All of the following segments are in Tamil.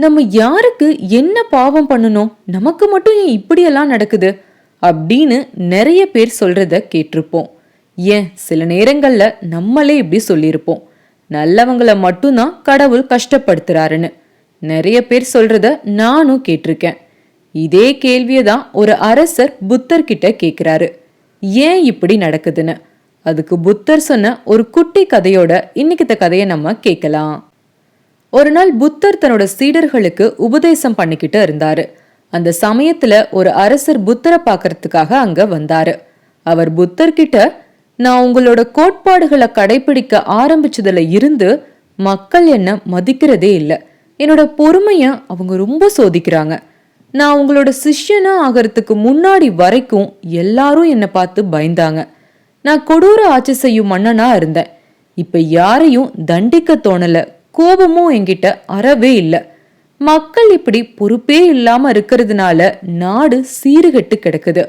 நம்ம யாருக்கு என்ன பாவம் பண்ணணும்? நமக்கு மட்டும் ஏன் இப்படியெல்லாம் நடக்குது? அப்படின்னு நிறைய பேர் சொல்றத கேட்டிருப்போம். ஏன்? சில நேரங்களில் நம்மளே இப்படி சொல்லியிருப்போம். நல்லவங்களை மட்டும்தான் கடவுள் கஷ்டப்படுத்துறாருன்னு. நிறைய பேர் சொல்றத நானும் கேட்டிருக்கேன். இதே கேள்வியை தான் ஒரு அரசர் புத்தர்கிட்ட கேட்குறாரு. ஏன் இப்படி நடக்குதுன்னு? அதுக்கு புத்தர் சொன்ன ஒரு குட்டி கதையோட இன்னைக்கு கதையை நம்ம கேட்கலாம். ஒரு நாள் புத்தர் தன்னோட சீடர்களுக்கு உபதேசம் பண்ணிக்கிட்டு இருந்தாரு. அந்த சமயத்துல ஒரு அரசர் புத்தரை பார்க்கறதுக்காக அங்க வந்தாரு. அவர் புத்தர்கிட்ட நான் உங்களோட கோட்பாடுகளை கடைபிடிக்க ஆரம்பிச்சதுல இருந்து மக்கள் என்ன மதிக்கிறதே இல்லை. என்னோட பொறுமைய அவங்க ரொம்ப சோதிக்கிறாங்க. நான் உங்களோட சிஷ்யனா ஆகிறதுக்கு முன்னாடி வரைக்கும் எல்லாரும் என்னை பார்த்து பயந்தாங்க. நான் கொடூர ஆட்சி செய்யும் மன்னனா இருந்தேன். இப்ப யாரையும் தண்டிக்க தோணல. கோபமும் என்கிட்ட அறவே இல்லை. மக்கள் இப்படி பொறுப்பே இல்லாம இருக்கிறதுனால நாடு சீருகட்டு கிடக்குது.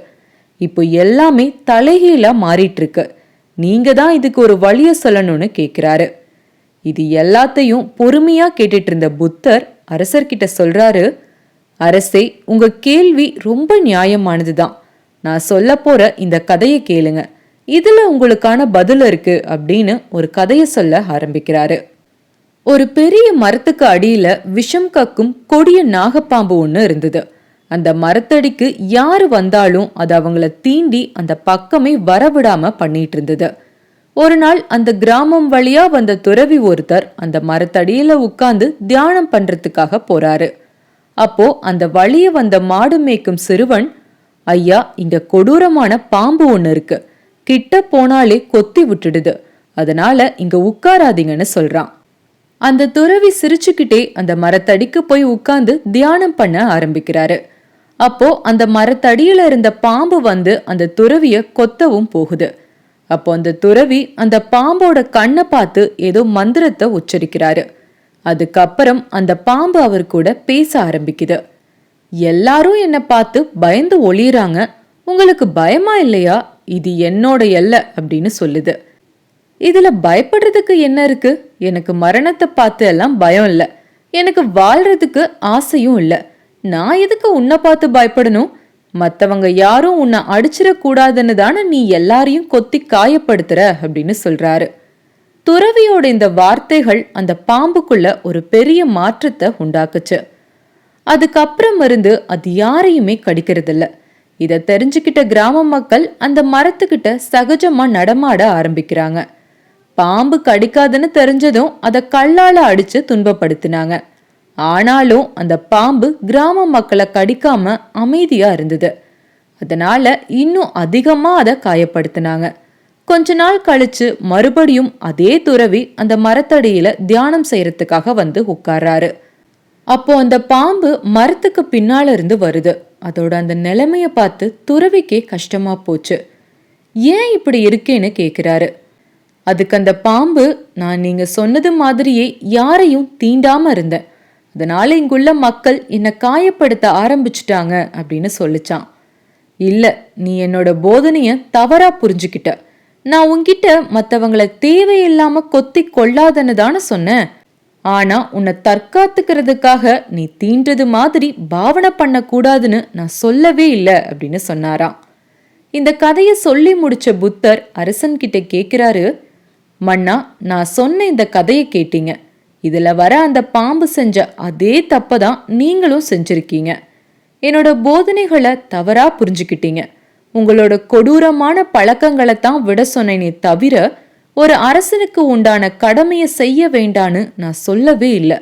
இப்போ எல்லாமே தலைகீழா மாறிட்டு இருக்கு நீங்க தான் இதுக்கு ஒரு வழிய சொல்லணும்னு கேக்குறாரு. இது எல்லாத்தையும் பொறுமையா கேட்டுட்டு இருந்த புத்தர் அரசர்கிட்ட சொல்றாரு அரசே உங்க கேள்வி ரொம்ப நியாயமானதுதான். நான் சொல்ல போற இந்த கதையை கேளுங்க. இதுல உங்களுக்கான பதில் இருக்கு அப்படின்னு ஒரு கதையை சொல்ல ஆரம்பிக்கிறாரு. ஒரு பெரிய மரத்துக்கு அடியில விஷம் கக்கும் கொடிய நாகப்பாம்பு ஒன்று இருந்தது. அந்த மரத்தடிக்கு யாரு வந்தாலும் அது அவங்கள தீண்டி அந்த பக்கமே வரவிடாம பண்ணிட்டு இருந்தது. ஒரு நாள் அந்த கிராமம் வழியா வந்த துறவி ஒருத்தர் அந்த மரத்தடியில உட்கார்ந்து தியானம் பண்றதுக்காக போறாரு. அப்போ அந்த வழிய வந்த மாடு மேய்க்கும் சிறுவன் ஐயா இங்க கொடூரமான பாம்பு ஒன்று இருக்கு. கிட்ட போனாலே கொத்தி விட்டுடுது. அதனால இங்க உட்காராதீங்கன்னு சொல்றான். அந்த துறவி சிரிச்சுக்கிட்டே அந்த மரத்தடிக்கு போய் உட்கார்ந்து தியானம் பண்ண ஆரம்பிக்கிறாரு. அப்போ அந்த மரத்தடியில இருந்த பாம்பு வந்து அந்த துறவிய கொத்தவும் போகுது. அப்போ அந்த துறவி அந்த பாம்போட கண்ணை பார்த்து ஏதோ மந்திரத்தை உச்சரிக்கிறாரு. அதுக்கப்புறம் அந்த பாம்பு அவர் கூட பேச ஆரம்பிக்குது. எல்லாரும் என்னை பார்த்து பயந்து ஒளியறாங்க. உங்களுக்கு பயமா இல்லையா? இது என்னோட எல்லை அப்படின்னு சொல்லுது. இதுல பயப்படுறதுக்கு என்ன இருக்கு? எனக்கு மரணத்தை பார்த்து எல்லாம் பயம் இல்ல. எனக்கு வாழ்றதுக்கு ஆசையும் இல்ல. நான் எதுக்கு உன்னை பார்த்து பயப்படணும்? மத்தவங்க யாரும் உன்னை அடிச்சிடக்கூடாதுன்னு தானே நீ எல்லாரையும் கொத்தி காயப்படுத்துற அப்படின்னு சொல்றாரு. துறவியோட இந்த வார்த்தைகள் அந்த பாம்புக்குள்ள ஒரு பெரிய மாற்றத்தை உண்டாக்குச்சு. அதுக்கப்புறம் இருந்து அது யாரையுமே கடிக்கிறதில்ல. இதை தெரிஞ்சுக்கிட்ட கிராம மக்கள் அந்த மரத்துக்கிட்ட சகஜமா நடமாட ஆரம்பிக்கிறாங்க. பாம்பு கடிக்காதுன்னு தெரிஞ்சதும் அதை கல்லால அடிச்சு துன்பப்படுத்தினாங்க. ஆனாலும் அந்த பாம்பு கிராம மக்களை கடிக்காம அமைதியா இருந்தது. அதனால இன்னும் அதிகமா அதை காயப்படுத்தினாங்க. கொஞ்ச நாள் கழிச்சு மறுபடியும் அதே துறவி அந்த மரத்தடியில தியானம் செய்யறதுக்காக வந்து உட்கார்றாரு. அப்போ அந்த பாம்பு மரத்துக்கு பின்னால இருந்து வருது. அதோட அந்த நிலைமைய பார்த்து துறவிக்கே கஷ்டமா போச்சு. ஏன் இப்படி இருக்கேன்னு கேக்குறாரு. அதுக்கு அந்த பாம்பு நான் நீங்க சொன்னது மாதிரியே யாரையும் தீண்டாம இருந்தேன் அதனால இங்குள்ள மக்கள் என்னை காயப்படுத்த ஆரம்பிச்சிட்டாங்க அப்படின்னு சொல்லிச்சான். இல்ல நீ என்னோட போதனைய தவறா புரிஞ்சுக்கிட்ட. நான் உன்கிட்ட மத்தவங்கள தேவையில்லாம கொத்தி கொள்ளாதன்னு தானே சொன்னேன். ஆனா உன்னை தற்காத்துக்கிறதுக்காக நீ தீண்டது மாதிரி பாவனை பண்ணக்கூடாதுன்னு நான் சொல்லவே இல்லை அப்படின்னு சொன்னாராம். இந்த கதையை சொல்லி முடிச்ச புத்தர் அரசன்கிட்ட கேட்கிறாரு மன்னா நான் சொன்ன இந்த கதையை கேட்டீங்க. இதில் வர அந்த பாம்பு செஞ்ச அதே தப்பை தான் நீங்களும் செஞ்சுருக்கீங்க. என்னோட போதனைகளை தவறாக புரிஞ்சுக்கிட்டீங்க. உங்களோட கொடூரமான பழக்கங்களை தான் விட சொன்னேனே தவிர ஒரு அரசனுக்கு உண்டான கடமையை செய்ய வேண்டான்னு நான் சொல்லவே இல்லை.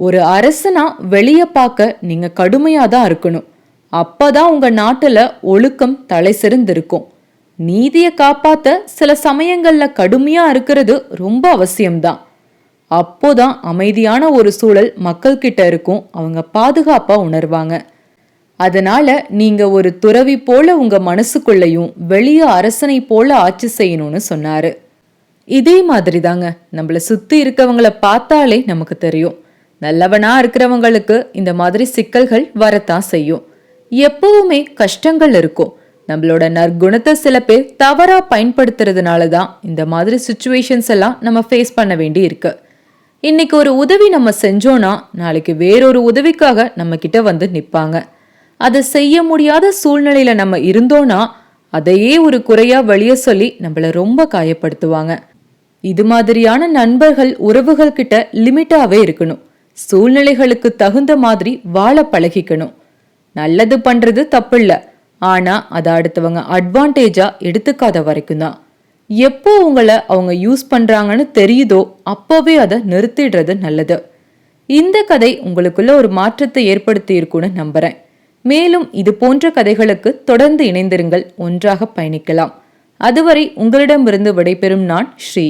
ஒரு அரசனா வெளியே பார்க்க நீங்க கடுமையாக தான் இருக்கணும். அப்பதான் உங்க நாட்டில் ஒழுக்கம் தலை சிறந்திருக்கும். நீதியை காப்பாத்த சில சமயங்கள்ல கடுமையா இருக்கிறது ரொம்ப அவசியம்தான். அப்போதான் அமைதியான ஒரு சூழல் மக்கள் கிட்ட இருக்கும் அவங்க பாதுகாப்பா உணர்வாங்க. அதனால நீங்க ஒரு துறவி போல உங்க மனசுக்குள்ளையும் வெளிய அரசனை போல ஆட்சி செய்யணும்னு சொன்னாரு. இதே மாதிரி தாங்க நம்மள சுத்தி இருக்கவங்கள பார்த்தாலே நமக்கு தெரியும். நல்லவனா இருக்கிறவங்களுக்கு இந்த மாதிரி சிக்கல்கள் வரத்தான் செய்யும். எப்பவுமே கஷ்டங்கள் இருக்கும். நம்மளோட நற்குணத்தை சில பேர் தவறா பயன்படுத்துறதுனால தான் இந்த மாதிரி சுச்சுவேஷன்ஸ் எல்லாம் நம்ம ஃபேஸ் பண்ண வேண்டி இருக்கு. இன்னைக்கு ஒரு உதவி நம்ம செஞ்சோம்னா நாளைக்கு வேறொரு உதவிக்காக நம்ம கிட்ட வந்து நிற்பாங்க அதை செய்ய முடியாத சூழ்நிலையில நம்ம இருந்தோம்னா அதையே ஒரு குறையா வழிய சொல்லி நம்மள ரொம்ப காயப்படுத்துவாங்க. இது மாதிரியான நண்பர்கள் உறவுகள் கிட்ட லிமிட்டாவே இருக்கணும். சூழ்நிலைகளுக்கு தகுந்த மாதிரி வாழ பழகிக்கணும். நல்லது பண்றது தப்பில்லை. ஆனா அதை அடுத்தவங்க அட்வான்டேஜா எடுத்துக்காத வரைக்கும் தான். எப்போ உங்களை அவங்க யூஸ் பண்றாங்கன்னு தெரியுதோ அப்போவே அதை நிறுத்திடுறது நல்லது. இந்த கதை உங்களுக்குள்ள ஒரு மாற்றத்தை ஏற்படுத்தி இருக்கும்னு நம்புறேன். மேலும் இது போன்ற கதைகளுக்கு தொடர்ந்து இணைந்திருங்கள் ஒன்றாக பயணிக்கலாம். அதுவரை உங்களிடமிருந்து விடைபெறும் நான் ஸ்ரீ